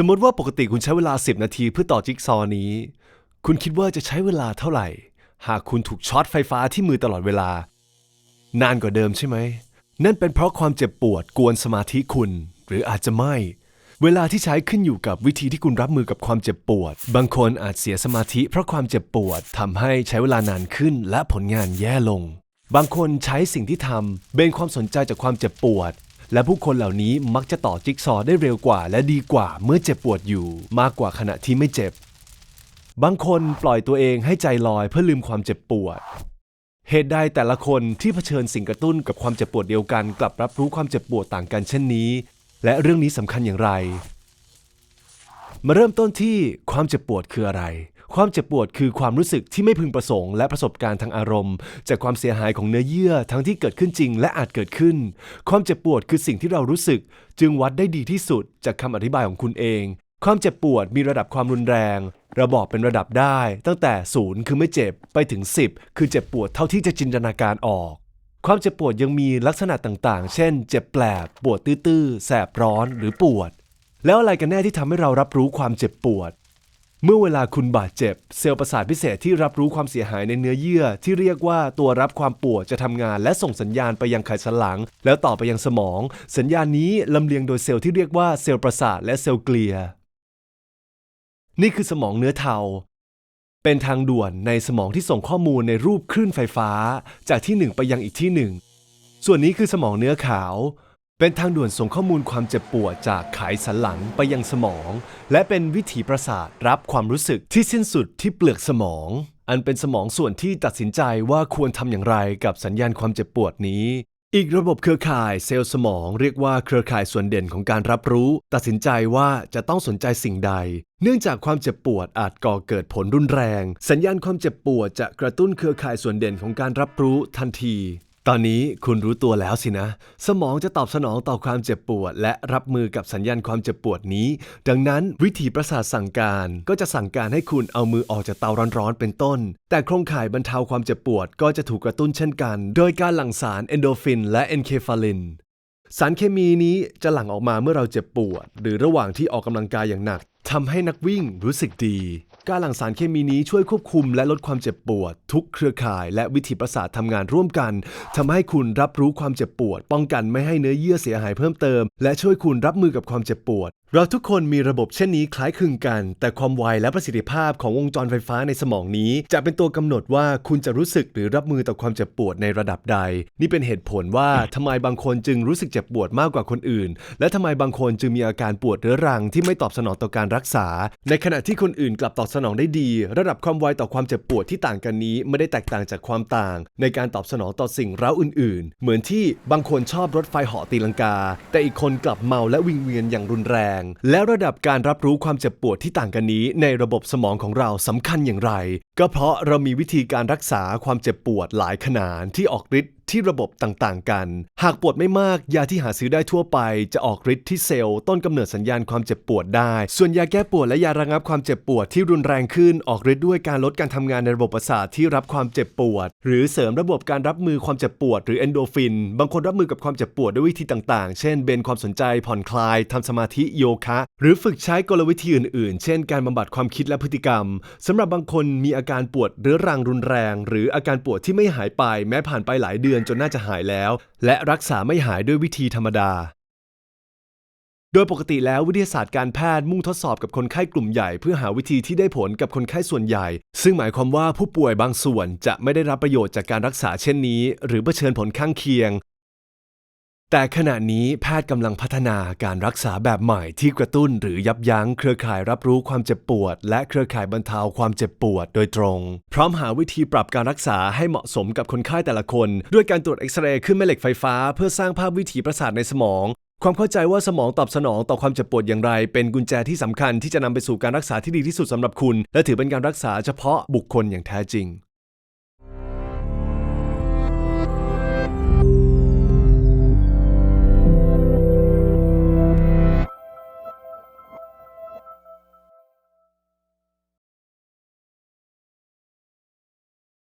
สมมติว่าปกติคุณใช้เวลา 10 นาทีเพื่อต่อจิ๊กซอนี้ คุณคิดว่าจะใช้เวลาเท่าไหร่ หากคุณถูกช็อตไฟฟ้าที่มือตลอดเวลา นานกว่าเดิมใช่ไหม นั่นเป็นเพราะความเจ็บปวดกวนสมาธิคุณ หรืออาจจะไม่ เวลาที่ใช้ขึ้นอยู่กับวิธีที่คุณรับมือกับความเจ็บปวด บางคนอาจเสียสมาธิเพราะความเจ็บปวดทำให้ใช้เวลานานขึ้นและผลงานแย่ลง บางคนใช้สิ่งที่ทำเบนความสนใจจากความเจ็บปวด และผู้คนเหล่านี้มักจะต่อจิ๊กซอได้เร็วกว่า และดีกว่าเมื่อเจ็บปวดอยู่ มากกว่าขณะที่ไม่เจ็บ บางคนปล่อยตัวเองให้ใจลอยเพื่อลืมความเจ็บปวด เหตุใดแต่ละคนที่เผชิญสิ่งกระตุ้นกับความเจ็บปวดเดียวกัน กลับรับรู้ความเจ็บปวดต่างกันเช่นนี้ และเรื่องนี้สำคัญอย่างไร มาเริ่มต้นที่ความเจ็บปวดคืออะไร ความเจ็บปวดคือความรู้สึกที่ไม่พึงประสงค์และประสบการณ์ทางอารมณ์ จากความเสียหายของเนื้อเยื่อทั้งที่เกิดขึ้นจริงและอาจเกิดขึ้น ความเจ็บปวดคือสิ่งที่เรารู้สึก จึงวัดได้ดีที่สุดจากคำอธิบายของคุณเอง ความเจ็บปวดมีระดับความรุนแรงระบอกเป็นระดับได้ ตั้งแต่ศูนย์คือไม่เจ็บไปถึง 10 คือเจ็บปวดเท่าที่จะจินตนาการออก ความเจ็บปวดยังมีลักษณะต่างๆ เช่น เจ็บแปลบ ปวดตื้อๆ แสบร้อนหรือปวด แล้วอะไรกันแน่ที่ทำให้เรารับรู้ความเจ็บปวด เมื่อเวลาคุณบาดเจ็บ เซลล์ประสาทพิเศษที่รับรู้ความเสียหายในเนื้อเยื่อ ที่เรียกว่าตัวรับความปวดจะทำงานและส่งสัญญาณไปยังไขสันหลัง แล้วต่อไปยังสมอง สัญญาณนี้ลำเลียงโดยเซลล์ที่เรียกว่าเซลล์ประสาทและเซลล์เกลีย นี่คือสมองเนื้อเทา เป็นทางด่วนในสมองที่ส่งข้อมูลในรูปคลื่นไฟฟ้า จากที่หนึ่งไปยังอีกที่หนึ่งส่วนนี้คือสมองเนื้อขาว เป็นทางด่วนส่งข้อมูลความเจ็บปวดจากไขสันหลังไปยังสมอง และเป็นวิถีประสาทรับความรู้สึกที่สิ้นสุดที่เปลือกสมอง อันเป็นสมองส่วนที่ตัดสินใจว่าควรทำอย่างไรกับสัญญาณความเจ็บปวดนี้ อีกระบบเครือข่ายเซลล์สมองเรียกว่าเครือข่ายส่วนเด่นของการรับรู้ ตัดสินใจว่าจะต้องสนใจสิ่งใด เนื่องจากความเจ็บปวดอาจก่อเกิดผลรุนแรง สัญญาณความเจ็บปวดจะกระตุ้นเครือข่ายส่วนเด่นของการรับรู้ทันที ตอนนี้คุณรู้ตัวแล้วสินะ สมองจะตอบสนองต่อความเจ็บปวด และรับมือกับสัญญาณความเจ็บปวดนี้ ดังนั้นวิธีประสาทสั่งการก็จะสั่งการให้คุณเอามือออกจากเตาร้อนๆเป็นต้น แต่โครงข่ายบรรเทาความเจ็บปวดก็จะถูกกระตุ้นเช่นกัน โดยการหลั่งสารเอนโดฟิน และเอนเคฟาลินสารเคมีนี้จะหลั่งออกมาเมื่อเราเจ็บปวด หรือระหว่างที่ออกกำลังกายอย่างหนักทำให้นักวิ่งรู้สึกดี การหลั่งสารเคมีนี้ช่วยควบคุมและลดความเจ็บปวด ทุกเครือข่ายและวิถีประสาททำงานร่วมกันทำให้คุณรับรู้ความเจ็บปวด ป้องกันไม่ให้เนื้อเยื่อเสียหายเพิ่มเติม และช่วยคุณรับมือกับความเจ็บปวด เราทุกคนมีระบบเช่นนี้คล้ายคลึงกัน แต่ความไวและประสิทธิภาพของวงจรไฟฟ้าในสมองนี้ จะเป็นตัวกำหนดว่าคุณจะรู้สึกหรือรับมือต่อความเจ็บปวดในระดับใด นี่เป็นเหตุผลว่าทำไมบางคนจึงรู้สึกเจ็บปวดมากกว่าคนอื่น และทำไมบางคนจึงมีอาการปวดเรื้อรังที่ไม่ตอบสนองต่อการรักษา ในขณะที่คนอื่นกลับตอบสนองได้ดี ระดับความไวต่อความเจ็บปวดที่ต่างกันนี้ไม่ได้แตกต่างจากความต่าง ในการตอบสนองต่อสิ่งเร้าอื่น ๆ เหมือนที่บางคนชอบรถไฟเหาะตีลังกา แต่อีกคนกลับเมาและวิงเวียนอย่างรุนแรง และระดับการรับรู้ความเจ็บปวดที่ต่างกันนี้ ในระบบสมองของเราสำคัญอย่างไร ก็เพราะเรามีวิธีการรักษาความเจ็บปวดหลายขนาดที่ออกฤทธิ์ ที่ระบบต่างๆ กัน หากปวดไม่มาก ยาที่หาซื้อได้ทั่วไป จะออกฤทธิ์ที่เซลล์ต้นกำเนิดสัญญาณความเจ็บปวดได้ ส่วนยาแก้ปวดและยาระงับความเจ็บปวดที่รุนแรงขึ้นออกฤทธิ์ด้วยการลดการทำงานในระบบประสาทที่รับความเจ็บปวด หรือเสริมระบบการรับมือความเจ็บปวด หรือเอนโดฟิน บางคนรับมือกับความเจ็บปวดด้วยวิธีต่างๆ เช่น เบนความสนใจผ่อนคลายทำสมาธิโยคะ หรือฝึกใช้กลวิธีอื่นๆ เช่น การบำบัดความคิดและพฤติกรรมสำหรับบางคนมีอาการปวดเรื้อรังรุนแรง หรืออาการปวดที่ไม่หายไปแม้ผ่านไปหลายเดือนจนน่าจะหายแล้ว และรักษาไม่หายด้วยวิธีธรรมดา โดยปกติแล้ววิทยาศาสตร์การแพทย์มุ่งทดสอบกับคนไข้กลุ่มใหญ่เพื่อหาวิธีที่ได้ผลกับคนไข้ส่วนใหญ่ ซึ่งหมายความว่าผู้ป่วยบางส่วนจะไม่ได้รับประโยชน์จากการรักษาเช่นนี้ หรือเผชิญผลข้างเคียง แต่ขณะนี้แพทย์กำลังพัฒนาการรักษาแบบใหม่ที่กระตุ้นหรือยับยั้งเครือข่ายรับรู้ความเจ็บปวด และเครือข่ายบรรเทาความเจ็บปวดโดยตรง พร้อมหาวิธีปรับการรักษาให้เหมาะสมกับคนไข้แต่ละคน ด้วยการตรวจเอ็กซเรย์ขึ้นแม่เหล็กไฟฟ้า เพื่อสร้างภาพวิถีประสาทในสมอง ความเข้าใจว่าสมองตอบสนองต่อความเจ็บปวดอย่างไร เป็นกุญแจที่สำคัญที่จะนำไปสู่การรักษาที่ดีที่สุดสำหรับคุณ และถือเป็นการรักษาเฉพาะบุคคลอย่างแท้จริง